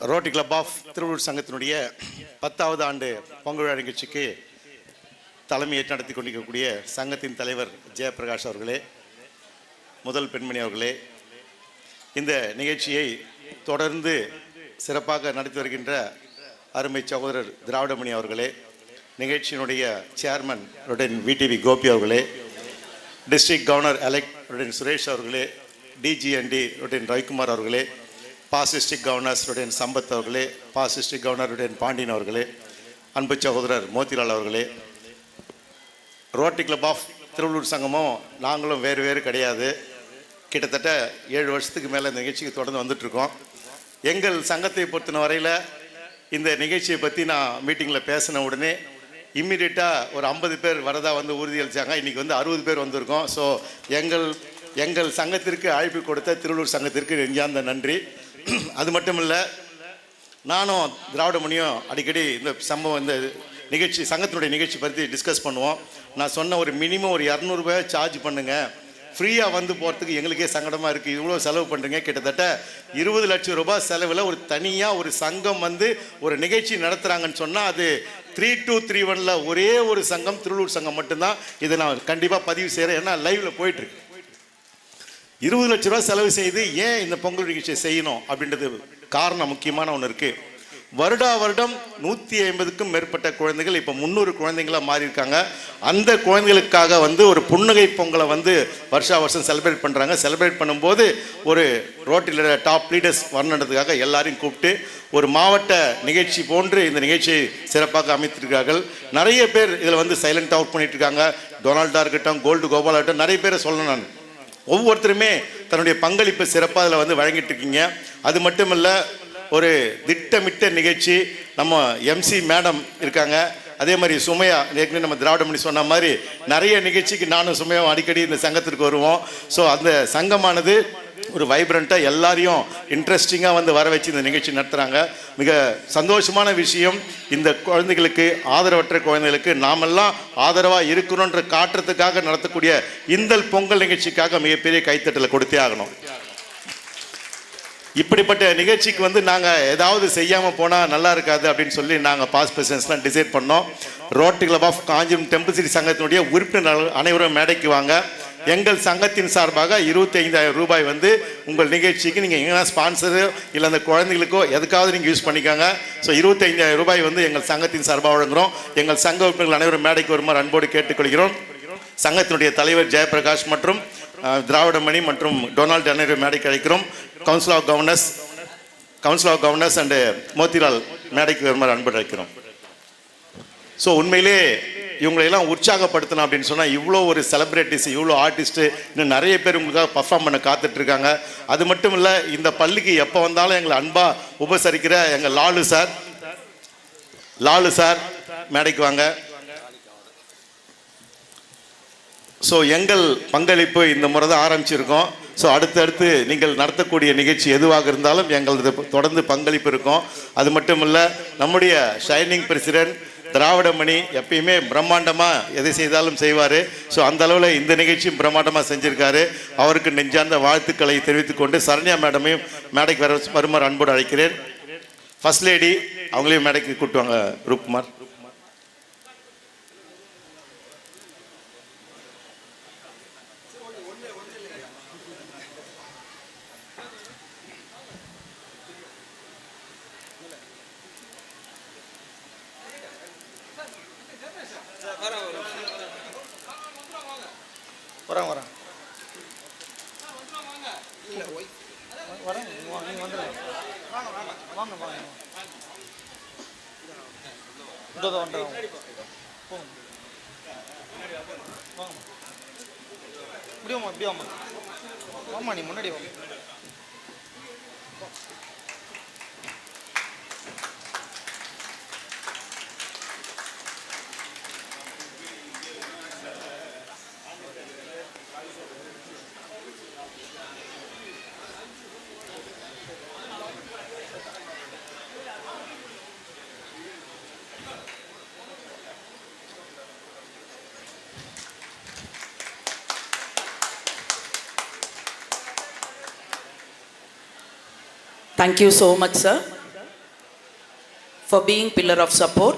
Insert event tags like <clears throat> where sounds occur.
Rotary club of Tiruvallur சங்கத்தினுடைய பத்தாவது ஆண்டு பொங்கல் விழா நிகழ்ச்சிக்கு தலைமையேற்று நடத்தி கொண்டிருக்கக்கூடிய சங்கத்தின் தலைவர் ஜெயபிரகாஷ் அவர்களே முதல் பெண்மணி அவர்களே இந்த நிகழ்ச்சியை தொடர்ந்து சிறப்பாக நடத்தி வருகின்ற அருமை சகோதரர் திராவிடமணி அவர்களே நிகழ்ச்சியினுடைய சேர்மன் ருடன் விடிவி கோபி அவர்களே டிஸ்ட்ரிக்ட் கவர்னர் எலெக்ட் ருடன் சுரேஷ் அவர்களே டிஜிஎன்டி ருடன் ரவிக்குமார் அவர்களே பாசிஸ்டிக் டிஸ்ட்ரிக்ட் சம்பத் அவர்களே பாஸ் டிஸ்ட்ரிக்ட் கவர்னர் பாண்டியன் அவர்களே அன்பு சகோதரர் மோத்திலால் அவர்களே ரோட்டரி கிளப் ஆஃப் திருவள்ளூர் சங்கமும் நாங்களும் வேறு வேறு கிடையாது. கிட்டத்தட்ட ஏழு வருஷத்துக்கு மேலே இந்த நிகழ்ச்சிக்கு தொடர்ந்து வந்துட்ருக்கோம் எங்கள் சங்கத்தை பொறுத்தின வரையில் இந்த நிகழ்ச்சியை பற்றி நான் மீட்டிங்கில் பேசின உடனே இம்மிடியட்டாக ஒரு ஐம்பது பேர் வரதா வந்து உறுதியளித்தாங்க இன்றைக்கி வந்து அறுபது பேர் வந்திருக்கோம். ஸோ எங்கள் எங்கள் சங்கத்திற்கு அழைப்பு கொடுத்த திருவள்ளூர் சங்கத்திற்கு நெஞ்சார்ந்த நன்றி. <clears throat> அது மட்டும் இல்லை நானும் திராவிடமணியும் அடிக்கடி இந்த சம்பவம் இந்த நிகழ்ச்சி சங்கத்தினுடைய நிகழ்ச்சி பற்றி டிஸ்கஸ் பண்ணுவோம். நான் சொன்ன ஒரு மினிமம் ஒரு இரநூறுபா சார்ஜ் பண்ணுங்கள் ஃப்ரீயாக வந்து போகிறதுக்கு எங்களுக்கே சங்கடமாக இருக்குது இவ்வளோ செலவு பண்ணுறீங்க கிட்டத்தட்ட இருபது லட்சம் ரூபாய் செலவில் ஒரு தனியாக ஒரு சங்கம் வந்து ஒரு நிகழ்ச்சி நடத்துகிறாங்கன்னு சொன்னால் அது த்ரீ டூ த்ரீ ஒனில் ஒரே ஒரு சங்கம் திருவள்ளூர் சங்கம் மட்டும்தான். இதை நான் கண்டிப்பாக பதிவு செய்கிறேன் ஏன்னா லைவில் போயிட்டுருக்கு இருபது லட்ச ரூபா செலவு செய்து ஏன் இந்த பொங்கல் நிகழ்ச்சியை செய்யணும் அப்படின்றது காரணம் முக்கியமான ஒன்று இருக்குது வருடா வருடம் நூற்றி ஐம்பதுக்கும் மேற்பட்ட குழந்தைகள் இப்போ முந்நூறு குழந்தைங்களா மாறியிருக்காங்க. அந்த குழந்தைகளுக்காக வந்து ஒரு புன்னகை பொங்கலை வந்து வருஷா வருஷம் செலிப்ரேட் பண்ணுறாங்க செலிப்ரேட் பண்ணும்போது ஒரு ரோட்டில் டாப் லீடர்ஸ் வரணுன்றதுக்காக எல்லாரையும் கூப்பிட்டு ஒரு மாவட்ட நிகழ்ச்சி போன்று இந்த நிகழ்ச்சியை சிறப்பாக அமைத்திருக்கிறார்கள். நிறைய பேர் இதில் வந்து சைலண்ட் அவுட் பண்ணிட்டு இருக்காங்க. டொனால்டா இருக்கட்டும் கோல்டு கோபாலாகட்டும் இருக்கட்டும் நிறைய பேரை சொல்லணும் நான். ஒவ்வொருத்தருமே தன்னுடைய பங்களிப்பு சிறப்பாக அதில் வந்து வழங்கிட்டு இருக்கீங்க. அது மட்டும் இல்லை ஒரு திட்டமிட்ட நிகழ்ச்சி நம்ம எம்சி மேடம் இருக்காங்க. அதே மாதிரி சுமையா ஏற்கனவே நம்ம திராவிடமணி சொன்ன மாதிரி நிறைய நிகழ்ச்சிக்கு நானும் சுமையாவும் அடிக்கடி இந்த சங்கத்திற்கு வருவோம். ஸோ அந்த சங்கமானது ஒரு வைப்ரண்ட்டாக எல்லாரையும் இன்ட்ரெஸ்டிங்காக வந்து வர வச்சு இந்த நிகழ்ச்சி நடத்துகிறாங்க மிக சந்தோஷமான விஷயம். இந்த குழந்தைகளுக்கு ஆதரவற்ற குழந்தைகளுக்கு நாமெல்லாம் ஆதரவாக இருக்கிறோன்ற காட்டுறதுக்காக நடத்தக்கூடிய இந்தல் பொங்கல் நிகழ்ச்சிக்காக மிகப்பெரிய கைத்தட்டலை கொடுத்தே ஆகணும். இப்படிப்பட்ட நிகழ்ச்சிக்கு வந்து நாங்கள் ஏதாவது செய்யாமல் போனால் நல்லா இருக்காது அப்படின்னு சொல்லி நாங்கள் பாஸ் பெர்சன்ஸ்லாம் டிசைட் பண்ணோம். Rotary club of Kanchipuram temple city சங்கத்தினுடைய உறுப்பினர் அனைவரும் மேடைக்கு வாங்க. எங்கள் சங்கத்தின் சார்பாக இருபத்தி ஐந்தாயிரம் ரூபாய் வந்து உங்கள் நிகழ்ச்சிக்கு நீங்கள் எங்கன்னா ஸ்பான்சரு இல்லை அந்த குழந்தைகளுக்கோ எதுக்காவது நீங்கள் யூஸ் பண்ணிக்கோங்க. ஸோ இருபத்தி ஐந்தாயிரம் ரூபாய் வந்து எங்கள் சங்கத்தின் சார்பாக வழங்குகிறோம் எங்கள் சங்க உறுப்பினர்கள் அனைவரும் மேடைக்கு வருமாறு அன்போடு கேட்டுக்கொள்கிறோம். சங்கத்தினுடைய தலைவர் ஜெயபிரகாஷ் மற்றும் திராவிட திராவிடமணி மற்றும் டொனால்டு அனைவரும் மேடைக்கு அழைக்கிறோம். Council of governors council of governors and Motilal மேடைக்கு வருமாறு அன்போடு அழைக்கிறோம் ஸோ உண்மையிலே இவங்களையெல்லாம் உற்சாகப்படுத்தணும் அப்படின்னு சொன்னால் இவ்வளோ ஒரு செலிப்ரிட்டிஸ் இவ்வளோ ஆர்டிஸ்ட்டு இன்னும் நிறைய பேர் உங்களுக்காக பர்ஃபார்ம் பண்ண காத்துட்ருக்காங்க. அது மட்டும் இல்லை இந்த பள்ளிக்கு எப்போ வந்தாலும் எங்களை அன்பாக உபசரிக்கிற எங்கள் லாலு சார். லாலு சார் மேடைக்கு வாங்க. ஸோ எங்கள் பங்களிப்பு இந்த முறை தான் ஆரம்பிச்சிருக்கோம். ஸோ அடுத்தடுத்து நீங்கள் நடத்தக்கூடிய நிகழ்ச்சி எதுவாக இருந்தாலும் எங்களது தொடர்ந்து பங்களிப்பு இருக்கும். அது மட்டும் இல்லை நம்முடைய ஷைனிங் பிரசிடென்ட் திராவிடமணி எப்பயுமே பிரம்மாண்டமாக எதை செய்தாலும் செய்வார். ஸோ அந்த அளவில் இந்த நிகழ்ச்சியும் பிரம்மாண்டமாக செஞ்சுருக்காரு. அவருக்கு நெஞ்சார்ந்த வாழ்த்துக்களை தெரிவித்துக்கொண்டு சரண்யா மேடமையும் மேடைக்கு வர வருமாறு அன்போடு அழைக்கிறேன். ஃபர்ஸ்ட் லேடி அவங்களையும் மேடைக்கு கூட்டுவாங்க ரூப்குமார். வரேன் வரேன் வரேன் நீங்கள் வந்துடுங்க வாங்க வாங்க இதோ இதோ போங்க வாங்க இப்படி வாமா வாமா நீ முன்னாடி வாங்க Thank you so much, sir, for being pillar of support.